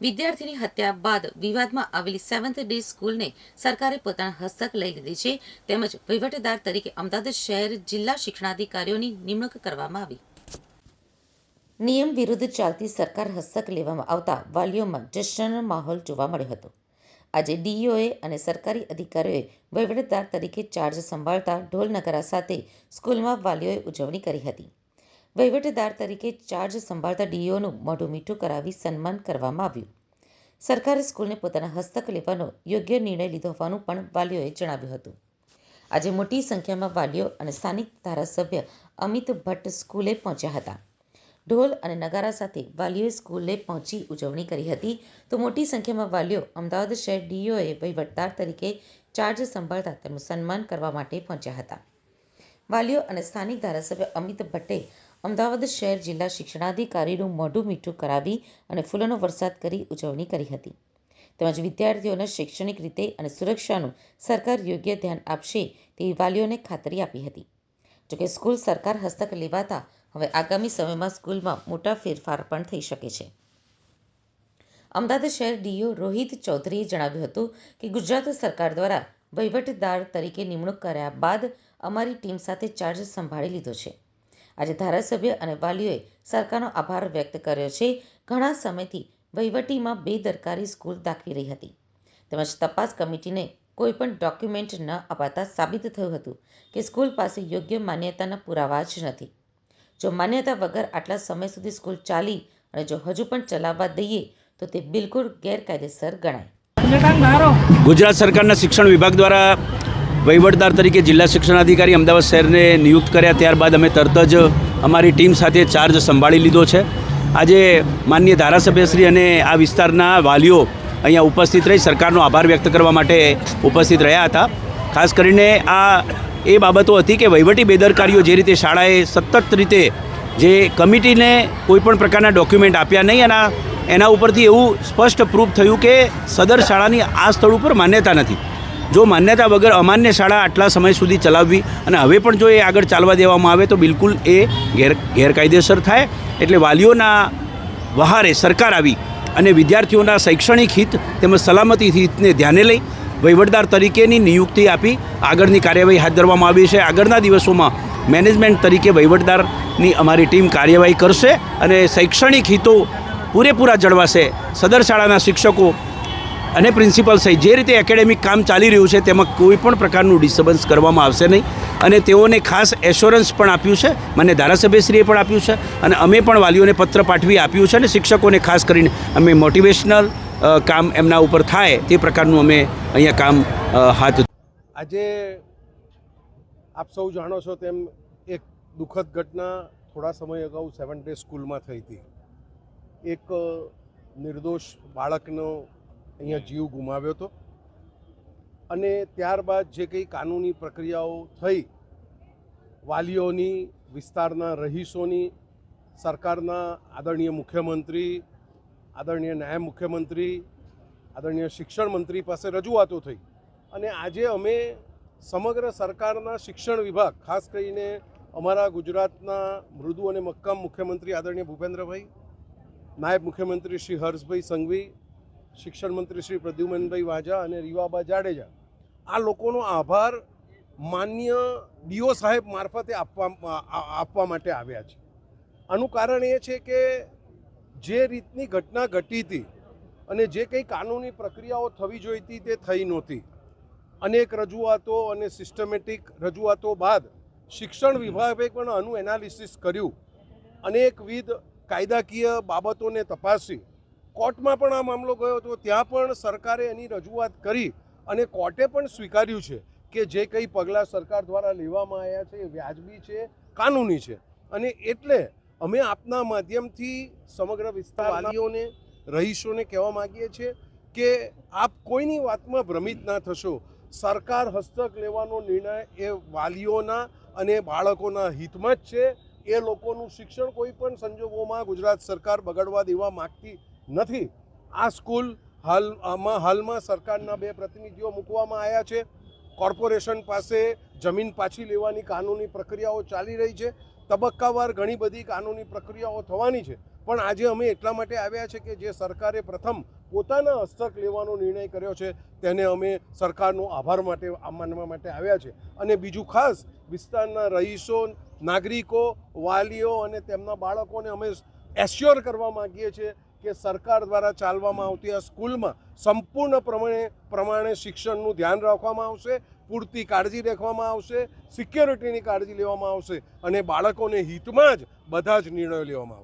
વિદ્યાર્થીની હત્યા બાદ વિવાદમાં આવેલી સેવન્થ ડે સ્કૂલને સરકારે પોતાના હસ્તક લઈ લીધી છે. તેમજ વહીવટદાર તરીકે અમદાવાદ શહેર જિલ્લા શિક્ષણાધિકારીઓની નિમણૂક કરવામાં આવી. નિયમ વિરુદ્ધ ચાલતી સરકાર હસ્તક લેવામાં આવતા વાલીઓમાં જશ્નનો માહોલ જોવા મળ્યો હતો. આજે ડીઈઓએ અને સરકારી અધિકારીઓએ વહીવટદાર તરીકે ચાર્જ સંભાળતા ઢોલ નગારા સાથે સ્કૂલમાં વાલીઓએ ઉજવણી કરી હતી. વહીવટદાર તરીકે ચાર્જ સંભાળતા ડીઈઓનું મોઢું મીઠું કરાવી સન્માન કરવામાં આવ્યું. સરકારે સ્કૂલને પોતાના હસ્તક લેવાનો યોગ્ય નિર્ણય લીધો હોવાનું પણ વાલીઓએ જણાવ્યું હતું. આજે મોટી સંખ્યામાં વાલીઓ અને સ્થાનિક ધારાસભ્ય અમિત ભટ્ટ સ્કૂલે પહોંચ્યા હતા. ઢોલ અને નગારા સાથે વાલીઓએ સ્કૂલે પહોંચી ઉજવણી કરી હતી. તો મોટી સંખ્યામાં વાલીઓ અમદાવાદ શહેર ડીઓએ વહીવટદાર તરીકે ચાર્જ સંભાળતા તેમનું સન્માન કરવા માટે પહોંચ્યા હતા. વાલીઓ અને સ્થાનિક ધારાસભ્ય અમિત ભટ્ટે અમદાવાદ શહેર જિલ્લા શિક્ષણાધિકારીનું મોઢું મીઠું કરાવી અને ફૂલોનો વરસાદ કરી ઉજવણી કરી હતી. તેમજ વિદ્યાર્થીઓને શૈક્ષણિક રીતે અને સુરક્ષાનું સરકાર યોગ્ય ધ્યાન આપશે તેવી વાલીઓને ખાતરી આપી હતી. જોકે સ્કૂલ સરકાર હસ્તક લેવાતા હવે આગામી સમયમાં સ્કૂલમાં મોટા ફેરફાર પણ થઈ શકે છે. અમદાવાદ શહેર ડીઓ રોહિત ચૌધરીએ જણાવ્યું હતું કે ગુજરાત સરકાર દ્વારા વહીવટદાર તરીકે નિમણૂક કર્યા બાદ અમારી ટીમ સાથે ચાર્જ સંભાળી લીધો છે. આજે ધારાસભ્ય અને વાલીઓએ સરકારનો આભાર વ્યક્ત કર્યો છે. ઘણા સમયથી વહીવટીમાં બેદરકારી સ્કૂલ દાખવી રહી હતી. તેમજ તપાસ કમિટીને કોઈ પણ ડોક્યુમેન્ટ ન અપાતા સાબિત થયું હતું કે સ્કૂલ પાસે યોગ્ય માન્યતાના પુરાવા જ નથી. જો માન્યતા વગર આટલા સમય સુધી સ્કૂલ ચાલી અને જો હજુ પણ ચલાવવા દઈએ, તો તે બિલકુલ ગેરકાયદેસર ગણાય. ગુજરાત સરકારના શિક્ષણ વિભાગ દ્વારા વહીવટદાર તરીકે જિલ્લા શિક્ષણાધિકારી અમદાવાદ શહેરને નિયુક્ત કર્યા. ત્યારબાદ અમે તરત જ અમારી ટીમ સાથે ચાર્જ સંભાળી લીધો છે. આજે માનનીય ધારાસભ્યશ્રી અને આ વિસ્તારના વાલીઓ અહીંયા ઉપસ્થિત રહી સરકારનો આભાર વ્યક્ત કરવા માટે ઉપસ્થિત રહ્યા હતા. ખાસ કરીને આ એ બાબતો હતી કે વહીવટી બેદરકારીઓ જે રીતે શાળાએ સતત રીતે જે કમિટીને કોઈપણ પ્રકારના ડોક્યુમેન્ટ આપ્યા નહીં અને એના ઉપરથી એવું સ્પષ્ટ પ્રૂફ થયું કે સદર શાળાની આ સ્થળ ઉપર માન્યતા નથી. જો માન્યતા વગર અમાન્ય શાળા આટલા સમય સુધી ચલાવવી અને હવે પણ જો એ આગળ ચાલવા દેવામાં આવે તો બિલકુલ એ ગેર, ગેરકાયદેસર થાય. એટલે વાલીઓના વહારે સરકાર આવી અને વિદ્યાર્થીઓના શૈક્ષણિક હિત તેમજ સલામતી હિતને ધ્યાને લઈ વહીવટદાર તરીકેની નિયુક્તિ આપી આગળની કાર્યવાહી હાથ ધરવામાં આવી છે. આગળના દિવસોમાં મેનેજમેન્ટ તરીકે વહીવટદારની અમારી ટીમ કાર્યવાહી કરશે અને શૈક્ષણિક હિતો પૂરેપૂરા જળવાશે. સદર શાળાના શિક્ષકો અને પ્રિન્સિપલ સહિત જે રીતે એકેડેમિક કામ ચાલી રહ્યું છે તેમાં કોઈ પણ પ્રકારનું ડિસ્ટર્બન્સ કરવામાં આવશે નહીં. અને તેઓને ખાસ એશ્યોરન્સ પણ આપ્યું છે, મને ધારાસભ્યશ્રીએ પણ આપ્યું છે અને અમે પણ વાલીઓને પત્ર પાઠવી આપ્યું છે અને શિક્ષકોને ખાસ કરીને અમે મોટિવેશનલ કામ એમના ઉપર થાય તે પ્રકારનું અમે અહીંયા કામ હાથ આજે આપ સૌ જાણો છો તેમ એક દુઃખદ ઘટના થોડા સમય અગાઉ સેવન ડે સ્કૂલમાં થઈ હતી. એક નિર્દોષ બાળકનો અહીંયા જીવ ગુમાવ્યો હતો. અને ત્યારબાદ જે કંઈ કાનૂની પ્રક્રિયાઓ થઈ, વાલીઓની, વિસ્તારના રહીશોની, સરકારના આદરણીય મુખ્યમંત્રી, આદરણીય નાયબ મુખ્યમંત્રી, આદરણીય શિક્ષણ મંત્રી પાસે રજૂઆતો થઈ. અને આજે અમે સમગ્ર સરકારના શિક્ષણ વિભાગ, ખાસ કરીને અમારા ગુજરાતના મૃદુ અને મક્કમ મુખ્યમંત્રી આદરણીય ભૂપેન્દ્રભાઈ, નાયબ મુખ્યમંત્રી શ્રી હર્ષભાઈ સંઘવી શિક્ષણ મંત્રી શ્રી પ્રદ્યુમનભાઈ વાજા અને રીવાબા જાડેજા. આ લોકોનો આભાર માન્ય ડીઓ સાહેબ મારફતે આપવા આપવા માટે આવ્યા છે. આનું કારણ એ છે કે જે રીતની ઘટના ઘટી હતી અને જે કંઈ કાનૂની પ્રક્રિયાઓ થવી જોઈતી તે થઈ નહોતી. અનેક રજૂઆતો અને સિસ્ટમેટિક રજૂઆતો બાદ શિક્ષણ વિભાગે પણ આનું એનાલિસિસ કર્યું. અનેકવિધ કાયદાકીય બાબતોને તપાસી કોર્ટમાં પણ આ મામલો ગયો હતો. ત્યાં પણ સરકારે એની રજૂઆત કરી અને કોર્ટે પણ સ્વીકાર્યું છે કે જે કંઈ પગલાં સરકાર દ્વારા લેવામાં આવ્યા છે એ વ્યાજબી છે, કાનૂની છે. અને એટલે અમે આપના માધ્યમથી સમગ્ર વિસ્તાર વાલીઓને રહીશોને કહેવા માગીએ છીએ કે આપ કોઈની વાતમાં ભ્રમિત ના થશો. સરકાર હસ્તક લેવાનો નિર્ણય એ વાલીઓના અને બાળકોના હિતમાં જ છે. એ લોકોનું શિક્ષણ કોઈ પણ સંજોગોમાં ગુજરાત સરકાર બગડવા દેવા માગતી નથી. આ સ્કૂલ હાલ, આમાં, હાલમાં સરકારના બે પ્રતિનિધિઓ મૂકવામાં આવ્યા છે. કોર્પોરેશન પાસે જમીન પાછી લેવાની કાનૂની પ્રક્રિયાઓ ચાલી રહી છે. તબક્કાવાર ઘણી બધી કાનૂની પ્રક્રિયાઓ થવાની છે. પણ આજે અમે એટલા માટે આવ્યા છે કે જે સરકારે પ્રથમ પોતાના હસ્તક લેવાનો નિર્ણય કર્યો છે, તેને અમે સરકારનો આભાર માટે માનવા માટે આવ્યા છે. અને બીજું ખાસ, વિસ્તારના રહીશો, નાગરિકો, વાલીઓ અને તેમના બાળકોને અમે એશ્યોર કરવા માગીએ છીએ કે સરકાર દ્વારા ચાલવામાં આવતી આ સ્કૂલમાં સંપૂર્ણ પ્રમાણે પ્રમાણે શિક્ષણનું ધ્યાન રાખવામાં આવશે, પૂરતી કાળજી રાખવામાં આવશે, સિક્યોરિટીની કાળજી લેવામાં આવશે અને બાળકોને હિતમાં જ બધા જ નિર્ણયો લેવામાં આવશે.